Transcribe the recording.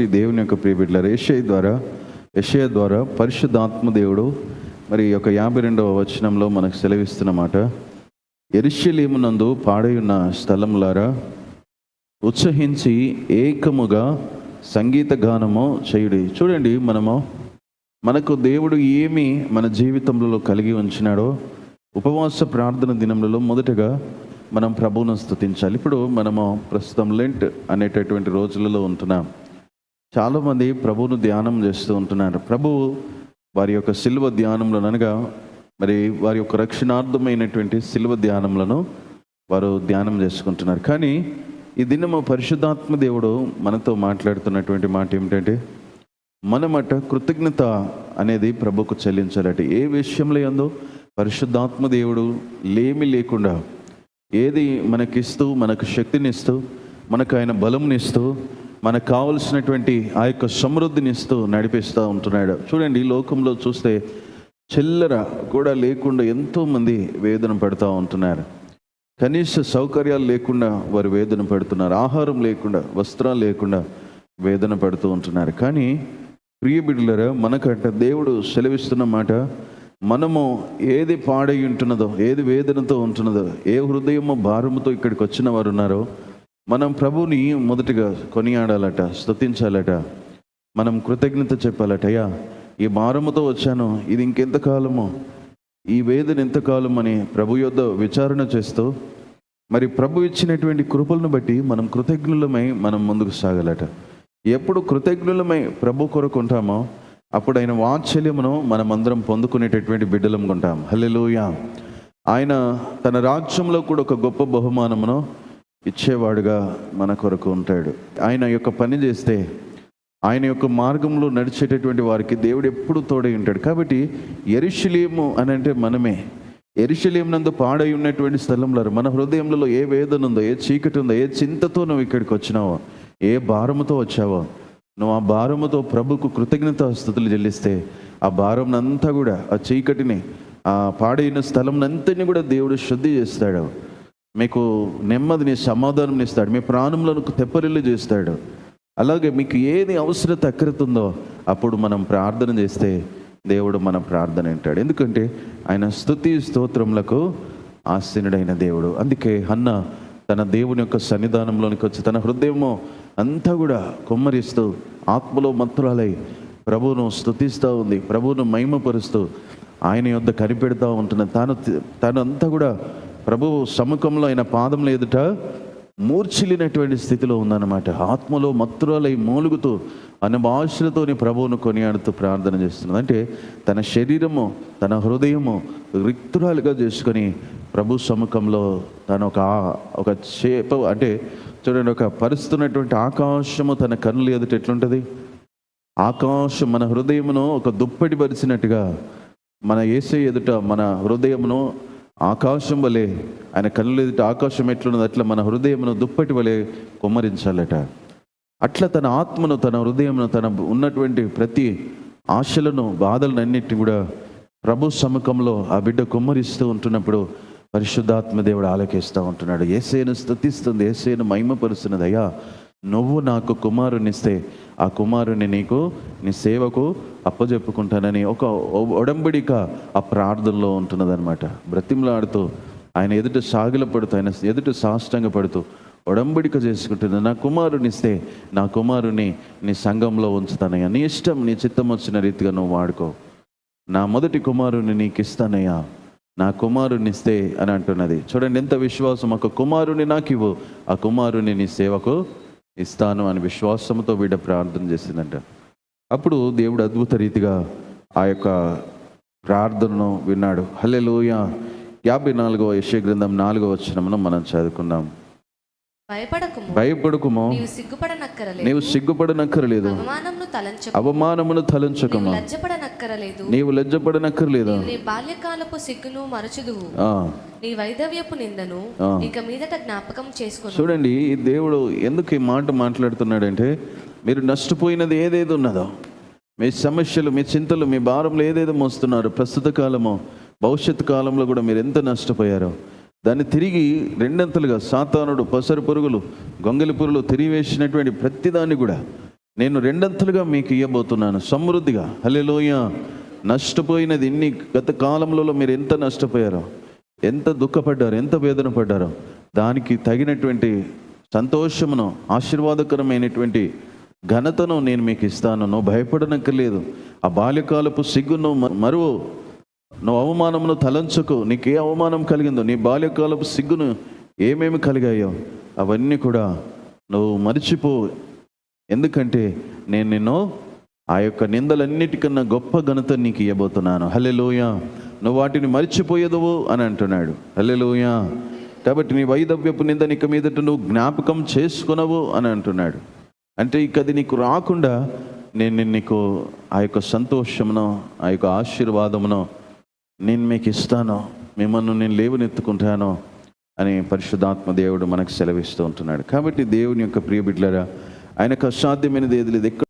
ఈ దేవుని యొక్క ప్రియబిడ్డల ఏషయ ద్వారా యషయ ద్వారా పరిశుద్ధాత్మ దేవుడు మరి యొక్క యాభై రెండవ వచనంలో మనకు సెలవిస్తున్నమాట ఎరిశలేమునందు పాడై ఉన్న స్థలములారా ఉత్సహించి ఏకముగా సంగీత గానము చేయుడి. చూడండి మనము మనకు దేవుడు ఏమి మన జీవితంలో కలిగి ఉంచినాడో ఉపవాస ప్రార్థన దినములలో మొదటగా మనం ప్రభువును స్థుతించాలి ఇప్పుడు మనము ప్రస్తుతం లెంట్ అనేటటువంటి రోజులలో ఉంటున్నాం. చాలామంది ప్రభువును ధ్యానం చేస్తూ ఉంటున్నారు. ప్రభువు వారి యొక్క శిల్వ ధ్యానంలో అనగా మరి వారి యొక్క రక్షణార్థమైనటువంటి శిల్వ ధ్యానంలను వారు ధ్యానం చేసుకుంటున్నారు. కానీ ఈ దినము పరిశుద్ధాత్మ దేవుడు మనతో మాట్లాడుతున్నటువంటి మాట ఏమిటంటే మనమట కృతజ్ఞత అనేది ప్రభుకు చెల్లించాలట. ఏ విషయంలో ఎందో పరిశుద్ధాత్మ దేవుడు లేమి లేకుండా ఏది మనకిస్తూ మనకు శక్తినిస్తూ మనకు ఆయన బలంనిస్తూ మనకు కావలసినటువంటి ఆ యొక్క సమృద్ధిని ఇస్తూ నడిపిస్తూ ఉంటున్నాడు. చూడండి ఈ లోకంలో చూస్తే చిల్లర కూడా లేకుండా ఎంతోమంది వేదన పడుతూ ఉంటున్నారు. కనీస సౌకర్యాలు లేకుండా వారు వేదన పడుతున్నారు. ఆహారం లేకుండా వస్త్రాలు లేకుండా వేదన పడుతూ ఉంటున్నారు. కానీ ప్రియబిడ్డలరా మనకంట దేవుడు సెలవిస్తున్న మాట మనము ఏది పాడై ఉంటున్నదో ఏది వేదనతో ఉంటున్నదో ఏ హృదయమో భారముతో ఇక్కడికి వచ్చిన వారు ఉన్నారో మనం ప్రభుని మొదటిగా కొనియాడాలట స్థుతించాలట మనం కృతజ్ఞత చెప్పాలట అయ్యా ఈ భారముతో వచ్చాను ఇది ఇంకెంతకాలము? ఈ వేదన ఎంతకాలం అని ప్రభు యొద్ద విచారణ చేస్తూ మరి ప్రభు ఇచ్చినటువంటి కృపలను బట్టి మనం కృతజ్ఞులమై మనం ముందుకు సాగాలట. ఎప్పుడు కృతజ్ఞులమై ప్రభు కొరకు ఉంటామో అప్పుడు ఆయన వాత్సల్యమును మనం అందరం పొందుకునేటటువంటి బిడ్డలం ఉంటాం హల్లెలూయా. ఆయన తన రాజ్యంలో కూడా ఒక గొప్ప బహుమానమును ఇచ్చేవాడుగా మన కొరకు ఉంటాడు. ఆయన యొక్క పని చేస్తే ఆయన యొక్క మార్గంలో నడిచేటటువంటి వారికి దేవుడు ఎప్పుడు తోడై ఉంటాడు. కాబట్టి ఎరిశిలేము అని అంటే మనమే. ఎరిశిలేం నందు పాడై ఉన్నటువంటి స్థలంలో మన హృదయంలో ఏ వేదన ఉందో ఏ చీకటి ఉందో ఏ చింతతో నువ్వు ఇక్కడికి వచ్చినావో ఏ భారముతో వచ్చావో నువ్వు ఆ భారముతో ప్రభుకు కృతజ్ఞత స్థుతులు చెల్లిస్తే ఆ భారంనంతా కూడా ఆ చీకటిని ఆ పాడైన స్థలంనంతని కూడా దేవుడు శుద్ధి చేస్తాడు. మీకు నెమ్మదిని సమాధానం ఇస్తాడు. మీ ప్రాణములను తెప్పరిల్లు చేస్తాడు. అలాగే మీకు ఏది అవసరత అక్కరుతుందో అప్పుడు మనం ప్రార్థన చేస్తే దేవుడు మన ప్రార్థన వింటాడు. ఎందుకంటే ఆయన స్తుతి స్తోత్రములకు ఆసీనుడైన దేవుడు. అందుకే అన్న తన దేవుని యొక్క సన్నిధానంలోనికి వచ్చి తన హృదయము అంతా కూడా కుమ్మరిస్తూ ఆత్మలో మంత్రాలై ప్రభువును స్థుతిస్తూ ఉంది. ప్రభువును మహిమపరుస్తూ ఆయన యొద్ద కనిపెడతా ఉంటున్న తాను తాను అంతా కూడా ప్రభువు సముఖంలో ఆయన పాదముల ఎదుట మూర్చిలినటువంటి స్థితిలో ఉందన్నమాట. ఆత్మలో మత్తురాలై మూలుగుతూ అన్న భాషలతోని ప్రభువును కొనియాడుతూ ప్రార్థన చేస్తున్నది. అంటే తన శరీరము తన హృదయము రిక్తురాలుగా చేసుకొని ప్రభు సముఖంలో తను ఒక ఒక చేప అంటే చూడండి ఒక పరుస్తున్నటువంటి ఆకాశము తన కన్నులు ఎదుట ఎట్లుంటుంది? ఆకాశం మన హృదయమును ఒక దుప్పటి పరిచినట్టుగా మన ఏసే ఎదుట మన హృదయమును ఆకాశం వలె ఆయన కన్నులు ఎదుట ఆకాశం ఎట్లున్నది అట్లా మన హృదయమును దుప్పటి వలె కుమ్మరించాలట. అట్లా తన ఆత్మను తన హృదయమును తన ఉన్నటువంటి ప్రతి ఆశలను బాధలను అన్నిటిని కూడా ప్రభు సముఖంలో ఆ బిడ్డ కుమ్మరిస్తూ ఉంటున్నప్పుడు పరిశుద్ధాత్మ దేవుడు ఆలకిస్తూ ఉంటున్నాడు. ఏసేను స్థుతిస్తుంది ఏసేను మహిమపరుస్తున్నది అయ్యా నువ్వు నాకు కుమారునిస్తే ఆ కుమారుని నీకు నీ సేవకు అప్పజెప్పుకుంటానని ఒక ఒడంబడిక ఆ ప్రార్థనలో ఉంటున్నదనమాట బ్రతిమలాడుతూ ఆయన ఎదుట సాగిల పడుతూ ఆయన ఎదుట సాష్టంగా పడుతూ ఒడంబడిక చేసుకుంటుంది నా కుమారునిస్తే నా కుమారుని నీ సంఘంలో ఉంచుతానయ్యా. నీ ఇష్టం నీ చిత్తం వచ్చిన రీతిగా నువ్వు వాడుకో. నా మొదటి కుమారుని నీకు ఇస్తానయ్యా నా కుమారునిస్తే అని అంటున్నది. చూడండి ఎంత విశ్వాసం. ఒక కుమారుని నాకు ఇవ్వు ఆ కుమారుని నీ సేవకు ఇస్తాను అని విశ్వాసంతో బిడ్డ ప్రార్థన చేసిందంట. అప్పుడు దేవుడు అద్భుత రీతిగా ఆ యొక్క ప్రార్థనను విన్నాడు. హల్లెలూయ. యాభై నాలుగవ యశ్య గ్రంథం నాలుగవ వచనమును మనం చదువుకుందాం. భయపడకుము. నీవు సిగ్గుపడనక్కరలేదు. అవమానమును తలంచకమా. లజ్జపడనక్కరలేదు నీవు లజ్జపడనక్కర్లేదు? నీ బాల్యకాలపు సిగ్గును మరచుదువు. నీ వైదవ్యపు నిందను. ఇక మీదట జ్ఞాపకం చేసుకుని. చూడండి ఈ దేవుడు ఎందుకు ఈ మాట మాట్లాడుతున్నాడంటే మీరు నష్టపోయినది ఏదేది ఉన్నదో. మీ సమస్యలు మీ చింతలు మీ భారంలో ఏదేదో మోస్తున్నారు. ప్రస్తుత కాలము భవిష్యత్తు కాలంలో కూడా మీరు ఎంత నష్టపోయారో. దాన్ని తిరిగి రెండంతలుగా సాతానుడు పసరు పురుగులు గొంగలి పురుగులు తిరిగి వేసినటువంటి ప్రతిదాన్ని కూడా నేను రెండంతలుగా మీకు ఇవ్వబోతున్నాను సమృద్ధిగా. హల్లెలూయ. నష్టపోయినది ఎన్ని గత కాలంలో మీరు ఎంత నష్టపోయారో ఎంత దుఃఖపడ్డారో ఎంత వేదన పడ్డారో దానికి తగినటువంటి సంతోషమును ఆశీర్వాదకరమైనటువంటి ఘనతను నేను మీకు ఇస్తాను. నువ్వు భయపడనక్కర్లేదు. ఆ బాల్యకాలపు సిగ్గును మరువు. నువ్వు అవమానమును తలంచుకు. నీకు ఏ అవమానం కలిగిందో నీ బాల్యకాలపు సిగ్గును ఏమేమి కలిగాయో అవన్నీ కూడా నువ్వు మరిచిపో. ఎందుకంటే నేను నిన్ను ఆ యొక్క నిందలన్నిటికన్నా గొప్ప ఘనత నీకు ఇవ్వబోతున్నాను హల్లెలూయ. నువ్వు వాటిని మర్చిపోయేదవు అని అంటున్నాడు. హల్లెలూయ. కాబట్టి నీ వైదవ్యపు నింద నీకు మీదట నువ్వు జ్ఞాపకం చేసుకునవు అని అంటున్నాడు. అంటే ఇక అది నీకు రాకుండా నేను నిన్ను నీకు ఆ యొక్క సంతోషమును ఆ యొక్క ఆశీర్వాదమును నేను మీకు ఇస్తాను. మిమ్మల్ని నేను లేవనెత్తుకుంటాను అని పరిశుద్ధాత్మ దేవుడు మనకు సెలవిస్తూ ఉంటున్నాడు. కాబట్టి దేవుని యొక్క ప్రియ ఆయనకు అసాధ్యమైనది ఏది లేదు. ఎక్కడ